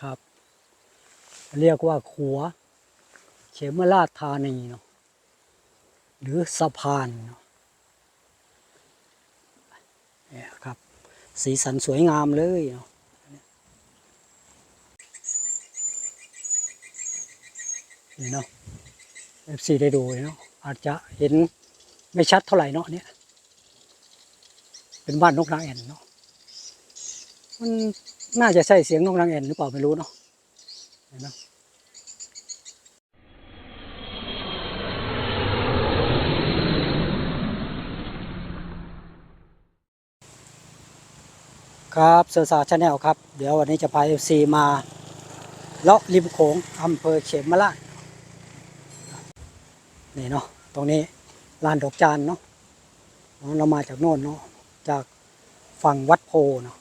ครับ เรียกว่าขัว เขมราชธานีเนาะหรือสะพานเนาะเนี่ยครับ สีสันสวยงามเลยเนาะนี่เนาะเอฟซีได้ดูเนาะอาจจะเห็นไม่ชัดเท่าไหร่เนาะเนี่ยเป็นบ้านนกนางแอ่นเนาะมัน น่าจะใช่เสียงนกนางแอ่นหรือเปล่าไม่รู้เนาะเห็นเนาะครับเซอร์ซาชาแนลครับ เดี๋ยววันนี้จะพาเอฟซีมาเลาะริมโขงอำเภอเขมราชนี่เนาะตรงนี้ลานดอกจานเนาะเรามาจากโน่นเนาะจากฝั่งวัดโพเนาะ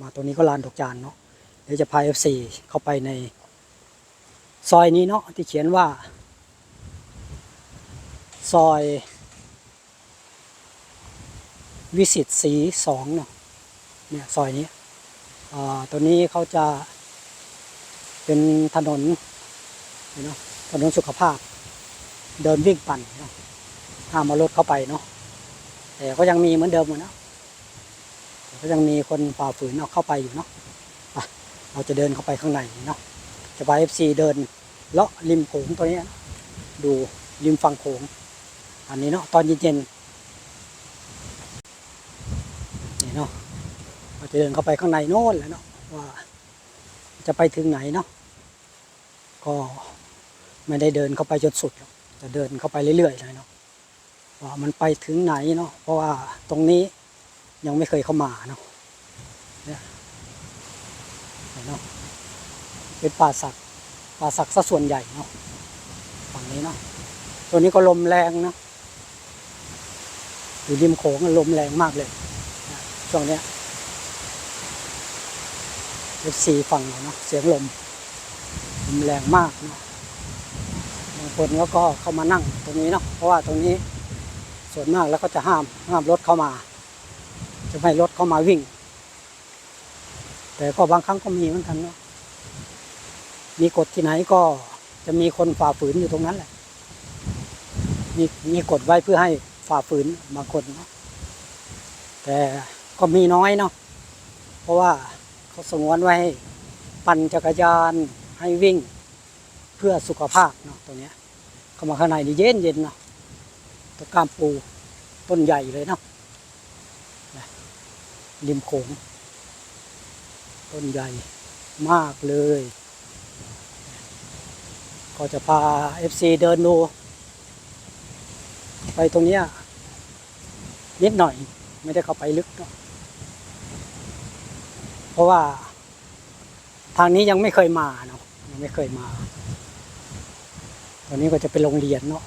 มาตรงนี้ก็ลานดอกจานเนาะเดี๋ยวจะพาเอฟซีเข้าไปใน ซอยนี้เนาะที่เขียนว่า ซอย วิสิตสีสองเนาะเนี่ยซอยนี้ตัวนี้เขาจะเป็นถนนเนาะถนนสุขภาพ เดินวิ่งปั่นเนาะห้ามารถเข้าไปเนาะแต่ก็ยังมีเหมือนเดิมเนาะ ก็ยังมีคนฝ่าฝืนเอาเข้าไปอยู่เนาะไปเราจะเดินเข้าไปข้างในเนาะจะไปเอฟซีเดินเลาะริมโขงตัวนี้ดูริมฝั่งโขงอันนี้เนาะตอนเย็นๆนี่เนาะเราจะเดินเข้าไปข้างในโน่นแหละเนาะว่าจะไปถึงไหนเนาะก็ไม่ได้เดินเข้าไปจนสุดหรอกจะเดินเข้าไปเรื่อยๆเลยเนาะว่ามันไปถึงไหนเนาะเพราะว่าตรงนี้ ยังไม่เคยเข้ามาเนาะเนี่ยเนาะเป็นป่าสักป่าสักซะส่วนใหญ่เนาะฝั่งนี้เนาะตัวนี้ก็ลมแรงนะอยู่ริมโขงลมแรงมากเลยช่วงเนี้ยเอฟซีฟังหน่อยเนาะเสียงลมลมแรงมากเนาะบางคนก็เข้ามานั่งตรงนี้เนาะเพราะว่าตรงนี้ส่วนมากแล้วก็จะห้ามห้ามรถเข้ามา จะไม่ให้รถเข้ามาวิ่ง แต่ก็บางครั้งก็มีเหมือนกันเนาะมีกฎที่ไหนก็จะมีคนฝ่าฝืนอยู่ตรงนั้นแหละ มีมีกฎไว้เพื่อให้ฝ่าฝืนบางคนเนาะแต่ก็มีน้อยเนาะเพราะว่าเขาสงวนไว้ปั่นจักรยานให้วิ่งเพื่อสุขภาพเนาะตรงนี้เข้ามาข้างในนี่เย็นเย็นเนาะตะกามปูต้นใหญ่เลยเนาะ ริมโขง ต้นใหญ่มากเลย ก็จะพา FC เดินดูไปตรงนี้นิดหน่อยไม่ได้เข้าไปลึก เพราะว่า ทางนี้ยังไม่เคยมาเนาะยังไม่เคยมาตอนนี้ก็จะเป็นโรงเรียนเนาะ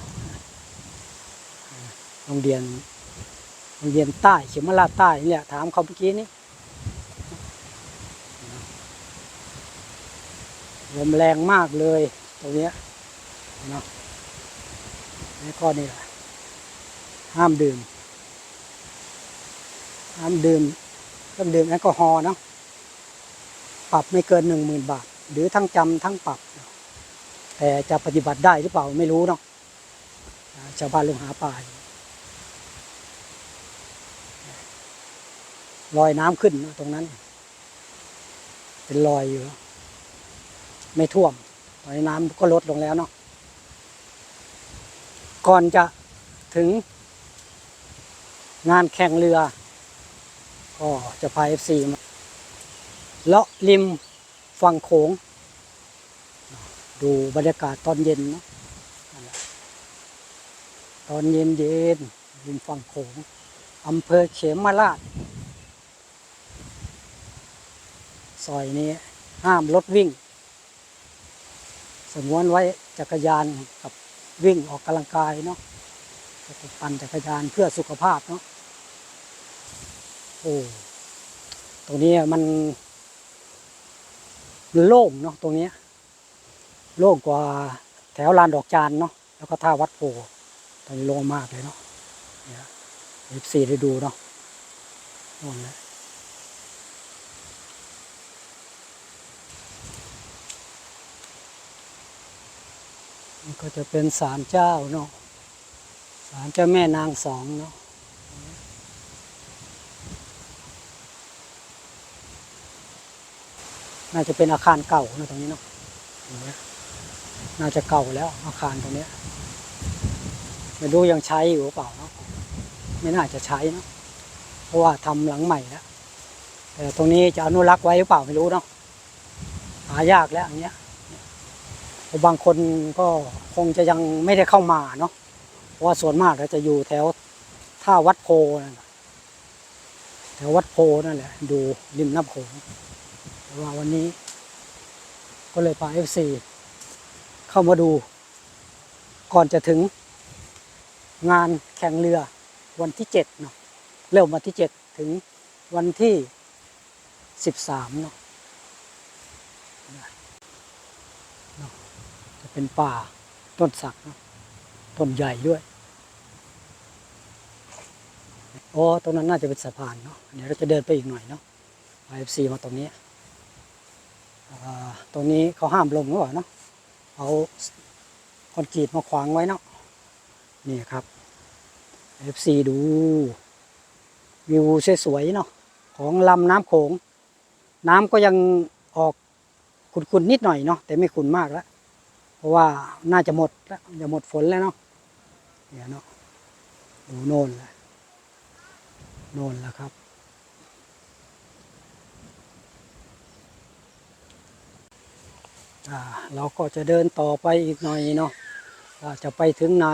โรงเรียน เรียนใต้เขมราชใต้นี่แหละถามเขาเมื่อกี้นี้ลมแรงมากเลยตรงเนี้ยเนาะแล้วก็นี่แหละห้ามดื่ม ห้ามดื่มเครื่องดื่มแอลกอฮอล์เนาะปรับไม่เกินหนึ่งหมื่นบาท หรือทั้งจำทั้งปรับ แต่จะปฏิบัติได้หรือเปล่าไม่รู้เนาะชาวบ้านลงหาปลาอยู่ ลอยน้ำขึ้นนะตรงนั้น เป็นรอยอยู่ ไม่ท่วมตอนนี้น้ำก็ลดลงแล้วเนาะก่อนจะถึง งานแข่งเรือ ก็จะพาเอฟซีมาเลาะริมฝั่งโขง ดูบรรยากาศตอนเย็นเนาะนั่นแหละตอนเย็นเย็นริมฝั่งโขงอำเภอเขมราช ซอยนี้ห้ามรถวิ่งสงวนไว้จักรยานกับวิ่งออกกำลังกายเนาะปั่นจักรยานเพื่อสุขภาพเนาะโอ้ตรงนี้มันโล่งเนาะตรงนี้โล่งกว่าแถวลานดอกจานเนาะแล้วก็ท่าวัดโพตรงนี้โล่งมากเลยเนาะเนี่ยเอฟซีได้ดูเนาะโน่นเลย นี่ก็จะเป็นศาลเจ้าเนาะศาลเจ้าแม่นางสองเนาะน่าจะเป็นอาคารเก่านะตรงนี้เนาะน่าจะเก่าแล้วอาคารตรงนี้ไม่รู้ยังใช้อยู่หรือเปล่าเนาะไม่น่าจะใช้เนาะเพราะว่าทำหลังใหม่แล้วแต่ตรงนี้จะอนุรักษ์ไว้หรือเปล่าไม่รู้เนาะหายากแล้วอย่างเงี้ย บางคนก็คงจะยังไม่ได้เข้ามาเนาะเพราะว่าส่วนมากเราจะอยู่แถวท่าวัดโพนั่นน่ะแถววัดโพนั่นแหละดูริมน้ำโขงแต่ว่าวันนี้ ก็เลยพาเอฟซีเข้ามาดู ก่อนจะถึงงานแข่งเรือวันที่เจ็ดเนาะเริ่มวันที่เจ็ดถึงวันที่สิบสามเนาะ จะ เป็นป่าต้นสักเนะต้นใหญ่ด้วยอ๋อตรงนั้นน่าจะเป็นสะพานเนาะเดี๋ยวเราจะเดินไปอีกหน่อยเนาะ IFC มาตรงนี้ตรงนี้เขาห้ามลงหรือเปล่าเนาะเอาคอนกรีตมาขวางไว้เนาะนี่ครับ IFC ดูวิวสวยๆเนาะของลำน้ำโขง น้ำก็ยังออกขุ่นๆนิดหน่อยเนาะแต่ไม่ขุ่นมากแล้ว ราะว่าน่าจะหมดแล้วจะหมดฝนแล้วเนาะเนี่ยเนาะดูโน่นและโน่นแล้วครับ เราก็จะเดินต่อไปอีกหน่อยเนาะาจะไปถึงไหน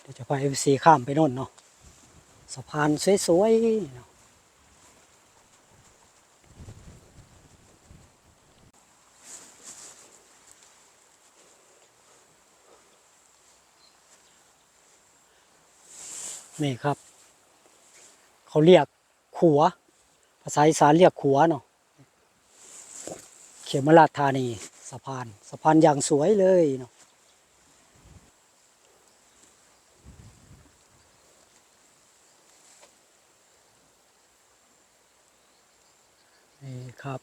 เดี๋ยวจะไปเอฟซีข้ามไปโน่นเนาะสะพานสวยๆเนาะ นี่ครับ เขาเรียกขัว ภาษาอีสานเรียกขัวเนาะเขมราชธานีสะพานสะพานอย่างสวยเลยเนาะนี่ครับ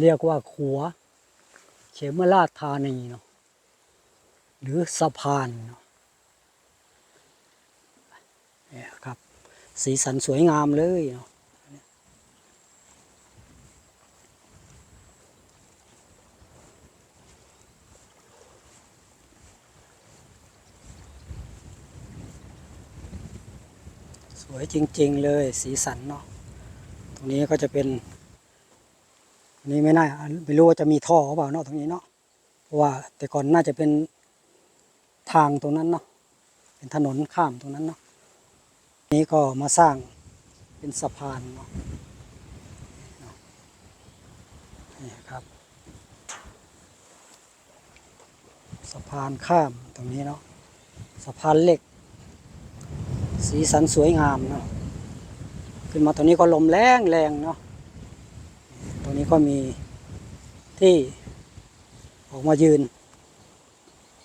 เรียกว่าขัว เขมราชธานีเนาะหรือสะพานเนาะ นี่ยครับ สีสันสวยงามเลยเนาะสวยจริง ๆ เลยสีสันเนาะตรงนี้ก็จะเป็นนนี้ไม่น่าไม่รู้ว่าจะมีท่อหรือเปล่าเนาะตรงนี้เนาะเพราะว่าแต่ก่อนน่าจะเป็นทางตรงนั้นเนาะเป็นถนนข้ามตรงนั้นเนาะ นี้ก็มาสร้างเป็นสะพานเนาะนี่ครับ สะพานข้ามตรงนี้เนาะสะพานเหล็ก สีสันสวยงามเนาะขึ้นมาตรงนี้ก็ลมแรงแรงเนาะตรงนี้ก็มีที่ออกมายืน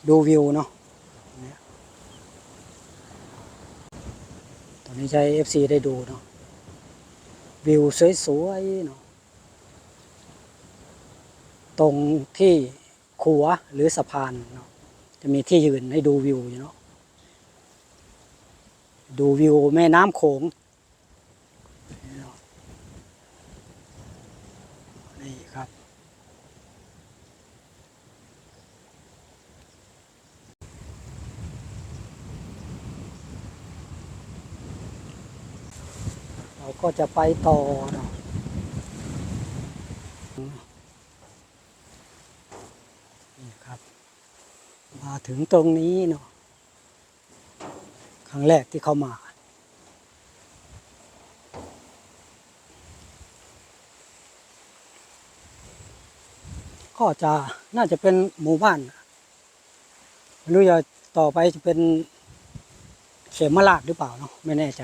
ดูวิวเนาะ ตอนนี้ใช้ FC ได้ดูเนาะวิวสวยๆเนาะตรงที่ขัวหรือสะพานเนาะจะมีที่ยืนให้ดูวิวอยู่เนาะดูวิวแม่น้ำโขงนี่เนาะนี่ครับ เรา ก็จะไปต่อเนาะนี่ครับ มาถึงตรงนี้เนาะครั้งแรกที่เข้ามาก็จะน่าจะเป็นหมู่บ้านไม่รู้จะต่อไปจะเป็นเขมราชหรือเปล่าเนาะไม่แน่ใจ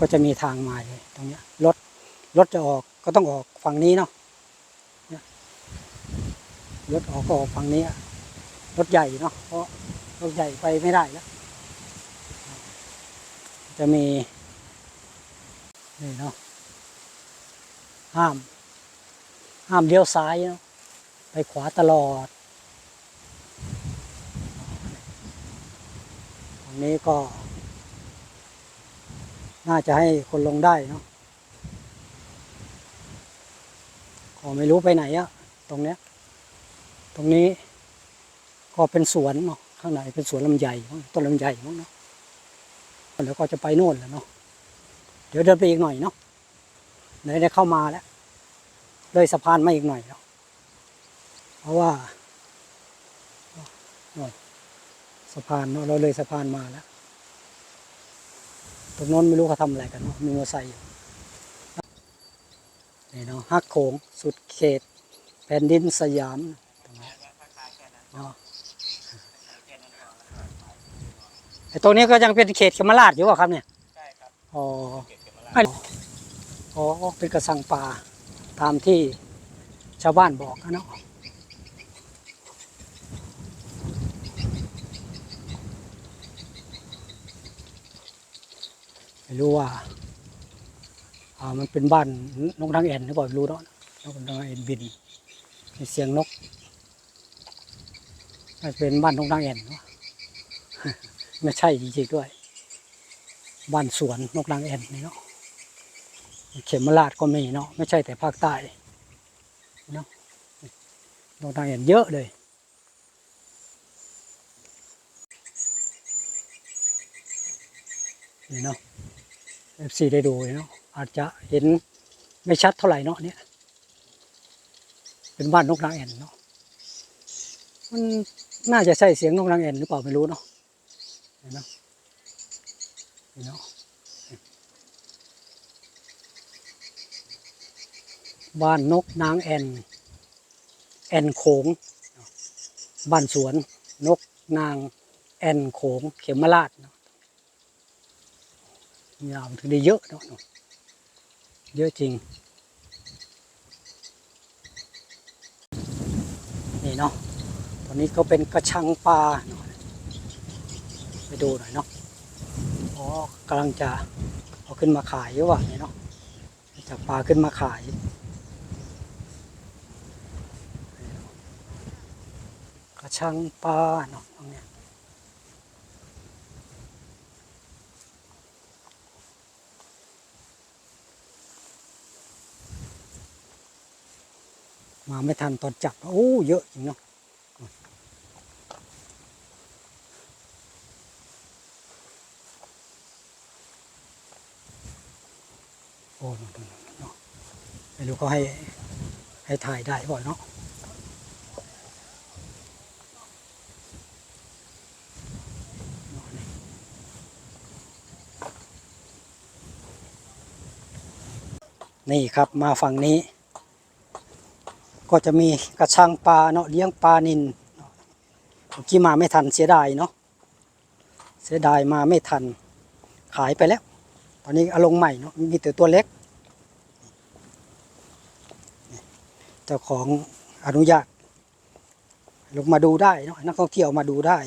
ก็จะมีทางมาเลยตรงเนี้ยรถรถจะออกก็ต้องออกฝั่งนี้เนาะรถออกก็ออกฝั่งนี้รถใหญ่เนาะเพราะรถใหญ่ไปไม่ได้แล้ว จะมีนี่เนาะห้าม ห้ามเลี้ยวซ้ายเนาะไปขวาตลอดตรงนี้ก็ น่าจะให้คนลงได้เนาะก็ไม่รู้ไปไหนอะตรงเนี้ย ตรงนี้ก็เป็นสวนเนาะข้างในเป็นสวนลำไยต้นลำไยมั้งเนาะแล้วก็จะไปโน่นแหล้วเนาะเดี๋ยวเดินไปอีกหน่อยเนาะไหนได้เข้ามาแล้วเลยสะพานมาอีกหน่อยเนาะเพราะว่าสะพานเนาะเราเลยสะพานมาแล้ว ตรงโน้นไม่รู้เขาทำอะไรกันเนาะมีมอเตอร์ไซค์อยู่นี่เนาะฮักโขงสุดเขต แผ่นดินสยามตรงนี้เนาะไอ้ตรงนี้ก็ยังเป็นเขตเขมราชอยู่ป่ะครับเนี่ยใช่ครับอ๋อเก็บเก็บมาอันอ๋อเป็นกระสังป่าตามที่ชาวบ้านบอกนะเนาะ ไม่รู้ว่าอ่า มันเป็นบ้านนกนางแอ่นหรือเปล่าไม่รู้เนาะนกนางแอ่นบินมีเสียงนกน่าจะเป็นบ้านนกนางแอ่นวะไม่ใช่จริงๆด้วย บ้านสวนนกนางแอ่นนี่เนาะเขมราชก็มีเนาะไม่ใช่แต่ภาคใต้เนาะนกนางแอ่นเยอะเลยนี่เนาะ FC ได้ดูเนาะอาจจะเห็นไม่ชัดเท่าไหร่เนาะเนี่ยเป็นบ้านนกนางแอ่นเนาะมันน่าจะใช่เสียงนกนางแอ่นหรือเปล่าไม่รู้เนาะเห็นเนาะนี่เนาะบ้านนกนางแอ่นแอ่นโขงบ้านสวนนกนางแอ่นโขงเขมราชเนาะ ยาวถึงได้เยอะเนาะเยอะจริง นี่เนาะตอนนี้ก็เป็นกระชังปลาเนาะไปดูหน่อยเนาะอ๋อกำลังจะเอาขึ้นมาขายหรือว่าเนี่ยเนาะจับปลาขึ้นมาขายกระชังปลาเนาะตรงเนี้ย มาไม่ทันตอนจับ โอ้ เยอะจริงเนาะโอ้นนๆๆเนาะไม่รู้เขาให้ให้ถ่ายได้บ่อยเนาะนี่ครับมาฝั่งนี้ ก็จะมีกระชังปลาเนาะเลี้ยงปลานินเนาะเมื่อกี้มาไม่ทันเสียดายเนาะเสียดายมาไม่ทันขายไปแล้ว ตอนนี้เอาลงใหม่เนาะมีแต่ตัวเล็ก เจ้าของอนุญาต ลงมาดูได้เนาะนักท่องเที่ยวมาดูได้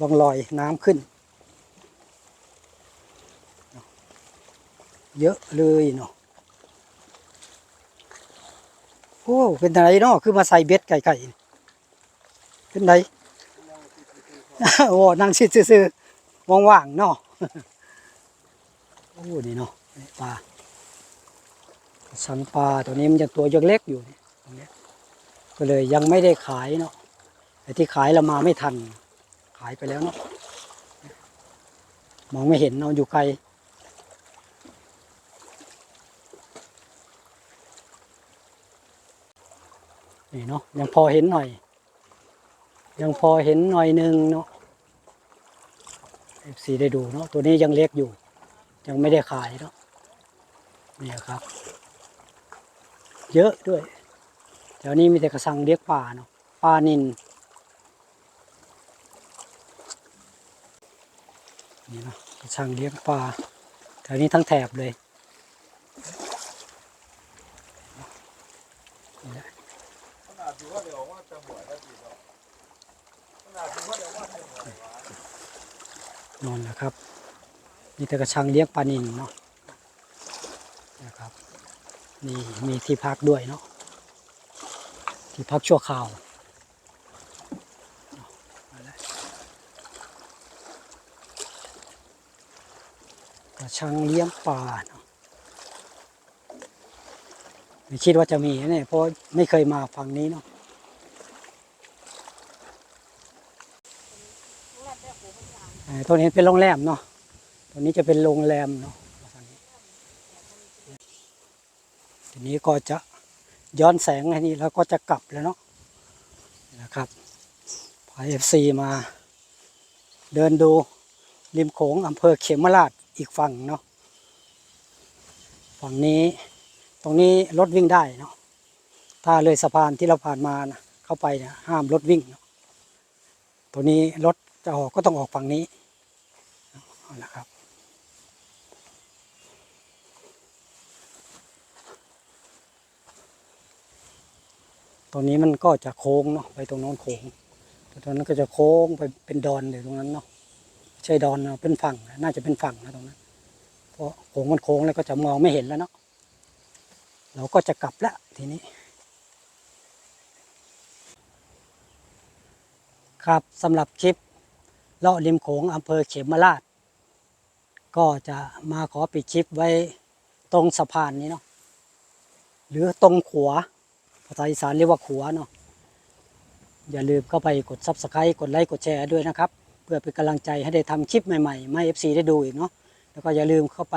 ลองลอยน้ำขึ้น เยอะเลยเนาะ โอ้เป็นไรเนาะคือมาใส่เบ็ดไก่ๆเป็นไรโอ้นั่งชิดซื่อๆว่างๆเนาะโอ้นี่เนาะปลาสังปลาตัวนี้มันยังตัวยังเล็กอยู่นี่ตรงนี้ก็เลยยังไม่ได้ขายเนาะไอ้ที่ขายเรามาไม่ทัน ขายไปแล้วเนาะมองไม่เห็นเนาะอยู่ไกล นี่เนาะยังพอเห็นหน่อย ยังพอเห็นหน่อยหนึงเนาะเอฟซีได้ดูเนาะตัวนี้ยังเล็กอยู่ ยังไม่ได้ขายเนาะนี่ครับ เยอะด้วยแถวนี้มีแต่กระสังเลี้ยงปลาเนาะปลานินนี่เนาะกระชังเลี้ยงปลาแถวนี้ทั้งแถบเลยนี่แหละ ขนาดถือว่าเดี๋ยวว่าจะหัวได้ดีแล้วขนาดถือว่าเดี๋ยวว่าจะหัว นอนนะครับมีแต่กระชังเลี้ยงปลานินเนาะนะครับนี่มีที่พักด้วยเนาะที่พักชั่วคราวกระชังเลี้ยงปลาเนาะไม่คิดว่าจะมีเนี่ยเพราะไม่เคยมาฝั่งนี้เนาะ เอ่อ ตัวนี้เป็นโรงแรมเนาะตัวนี้จะเป็นโรงแรมเนาะทีนี้ก็จะย้อนแสงอันนี้แล้วก็จะกลับแล้วเนาะนะครับพาเอฟซีมา เดินดูริมโขงอำเภอเขมราชอีกฝั่งเนาะฝั่งนี้ตรงนี้รถวิ่งได้เนาะถ้าเลยสะพานที่เราผ่านมานะเข้าไปเนี่ยห้ามรถวิ่งเนาะตัวนี้รถจะออกก็ต้องออกฝั่งนี้ เอาละครับตรงนี้มันก็จะโค้งเนาะไปตรงโน้นโค้งแต่ตรงนั้นก็จะโค้งไปเป็นดอนเลยตรงนั้นเนาะใช่ดอนนะเป็นฝั่งน่าจะเป็นฝั่งนะตรงนั้นเพราะโค้งมันโค้งแล้วก็จะมองไม่เห็นแล้วเนาะเราก็จะกลับแล้วทีนี้ครับสำหรับคลิปเลาะริมโขงอำเภอเขมราช ก็จะมาขอปิดคลิปไว้ตรงสะพานนี้เนาะหรือตรงขัวภาษาอีสานเรียกว่าขัวเนาะอย่าลืมเข้าไปกดซับสไครต์กดไลค์กดแชร์ด้วยนะครับ เพื่อเป็นกำลังใจให้ได้ทำคลิปใหม่ๆมาเอฟซีได้ดูอีกเนาะแล้วก็อย่าลืมเข้าไป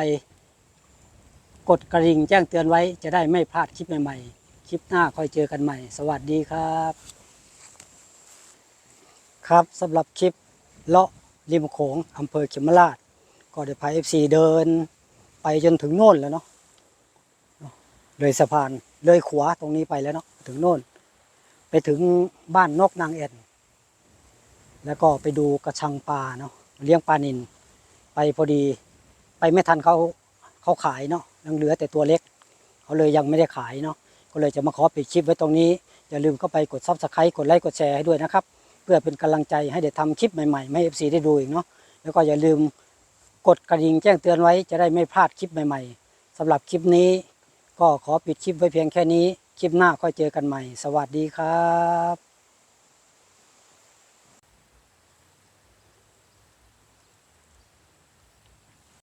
กดกระดิ่งแจ้งเตือนไว้จะได้ไม่พลาดคลิปใหม่ๆ คลิปหน้าค่อยเจอกันใหม่ สวัสดีครับ ครับสำหรับคลิปเลาะริมโขงอำเภอเขมราช ก็ได้พาเอฟซีเดินไปจนถึงโน่นแล้วเนาะเลยสะพานเลยขวาตรงนี้ไปแล้วเนาะถึงโน่น ไปถึงบ้านนกนางเอ็นแล้วก็ไปดูกระชังปลาเนาะเลี้ยงปลานินไปพอดีไปไม่ทันเขาเขาขายเนาะยังเหลือแต่ตัวเล็ก เขาเลยยังไม่ได้ขายเนาะก็เลยจะมาขอปิดคลิปไว้ตรงนี้ อย่าลืมเข้าไปกดซับสไครต์กดไลค์กดแชร์ให้ด้วยนะครับ เพื่อเป็นกำลังใจให้ได้ทำคลิปใหม่ๆให้เอฟซีได้ดูอีกเนาะแล้วก็อย่าลืม กดกระดิ่งแจ้งเตือนไว้จะได้ไม่พลาดคลิปใหม่ๆสำหรับคลิปนี้ ก็ขอปิดคลิปไว้เพียงแค่นี้ คลิปหน้าค่อยเจอกันใหม่ สวัสดีครับ